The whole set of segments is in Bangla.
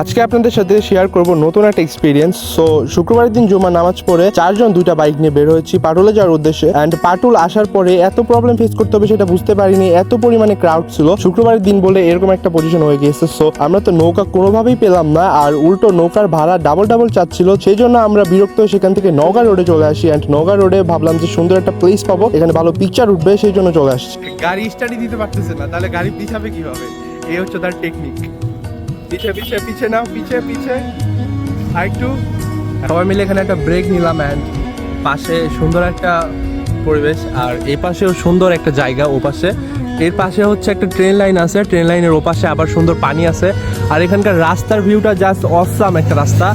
আজকে আপনাদের সাথে শেয়ার করব নতুন একটা এক্সপিরিয়েন্স সো শুক্রবারের দিন জুমা নামাজ পড়ে চারজন, দুইটা বাইক নিয়ে বের হয়েছি পাটুলে যাওয়ার উদ্দেশ্যে। অ্যান্ড পাটুল আসার পরে এত প্রবলেম ফেস করতে হবে সেটা বুঝতে পারিনি, এত পরিমাণে ক্রাউড ছিল। শুক্রবারের দিন বলে এরকম একটা পজিশন হয়ে গিয়েছে। সো আমরা তো নৌকা কোনোভাবেই পেলাম না, আর উল্টো নৌকার ভাড়া ডাবল ডাবল চাচ্ছিল। সেই জন্য আমরা বিরক্ত হয়ে সেখান থেকে নওগাঁ রোডে চলে আসি। অ্যান্ড নগা রোডে ভাবলাম যে সুন্দর একটা প্লেস পাবো। এখানে ভালো পিকচার উঠবে, সেই জন্য চলে আসছি। গাড়ি স্টাডি দিতে পারতেছে না, তাহলে গাড়ি পিছাবে কীভাবে? এই হচ্ছে তার টেকনিক পিছে পিছে পিছে নাও, পিছে পিছে। আর একটু সবাই মিলে এখানে একটা ব্রেক নিলাম অ্যান্ড পাশে সুন্দর একটা পরিবেশ, আর এই পাশেও সুন্দর একটা জায়গা ও পাশে এর পাশে হচ্ছে একটা ট্রেন লাইন আছে ট্রেন লাইনের ওপাশে আবার সুন্দর পানি আছে। আর এখানকার রাস্তার ভিউটা জাস্ট অসাম একটা রাস্তা।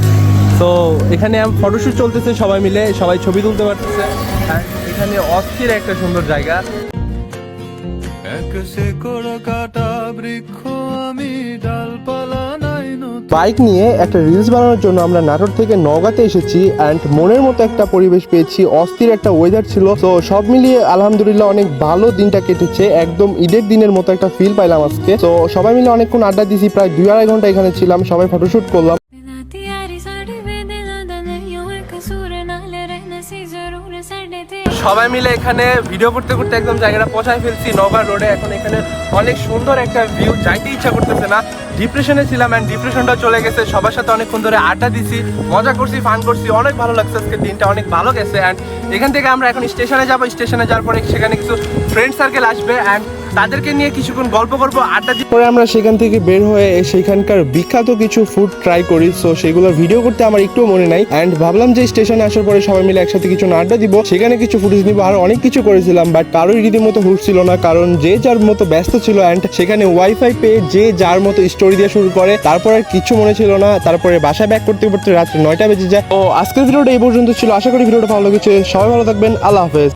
তো এখানে ফটোশ্যুট চলতেছে সবাই মিলে, সবাই ছবি তুলতে পারতেছে। এখানে অস্থির একটা সুন্দর জায়গা। এক শেকড় কাটা বৃক্ষ আমি নতুন বাইক নিয়ে একটা রিলস বানানোর জন্য আমরা নাটোর থেকে নগাতে এসেছি অ্যান্ড মনের মতো একটা পরিবেশ পেয়েছি। অস্থির একটা ওয়েদার ছিল। তো সব মিলিয়ে আলহামদুলিল্লাহ অনেক ভালো দিনটা কেটেছে। একদম ঈদের দিনের মতো একটা ফিল পাইলাম আজকে। তো সবাই মিলে অনেকক্ষণ আড্ডা দিছি প্রায় দুই আড়াই ঘণ্টা এখানে ছিলাম। সবাই ফটোশ্যুট করলাম। সবাই মিলে এখানে ভিডিও করতে করতে একদম জায়গাটা পচায় ফেলছি। নগা রোডে এখন এখানে অনেক সুন্দর একটা ভিউ যাইতে ইচ্ছা করতেছে না। ডিপ্রেশনে ছিলাম অ্যান্ড ডিপ্রেশনটা চলে গেছে। সবার সাথে অনেকক্ষণ ধরে আড্ডা দিছি, মজা করছি ফান করছি। অনেক ভালো লাগছে আজকে। দিনটা অনেক ভালো গেছে। অ্যান্ড এখান থেকে আমরা এখন স্টেশনে যাব। স্টেশনে যাওয়ার পরে সেখানে কিছু ফ্রেন্ড সার্কেল আসবে। অ্যান্ড তাদেরকে নিয়ে কিছুক্ষণ গল্প করব, আড্ডা পরে আমরা সেখান থেকে বের হয়ে সেখানকার বিখ্যাত কিছু ফুড ট্রাই করি। সো সেগুলো ভিডিও করতে আমার একটু মনে নাই। অ্যান্ড ভাবলাম যে স্টেশনে আসার পরে সবাই মিলে একসাথে কিছু আড্ডা দিব। সেখানে কিছু ফুটেজ নিব। আর অনেক কিছু করেছিলাম বাট কারোই রীতিমতো হুটছিল না, কারণ যে যার মতো ব্যস্ত ছিল অ্যান্ড সেখানে ওয়াইফাই পেয়ে যে যার মতো স্টোরি দিয়ে শুরু করে, তারপর আর কিছু মনে ছিল না। তারপরে বাসায় ব্যাক করতে করতে রাত্রে নয়টা বেজে যায়। ও আজকের ভিডিওটা এই পর্যন্ত ছিল। আশা করি ভিডিওটা ভালো লেগেছে। সবাই ভালো থাকবেন। আল্লাহ হাফেজ।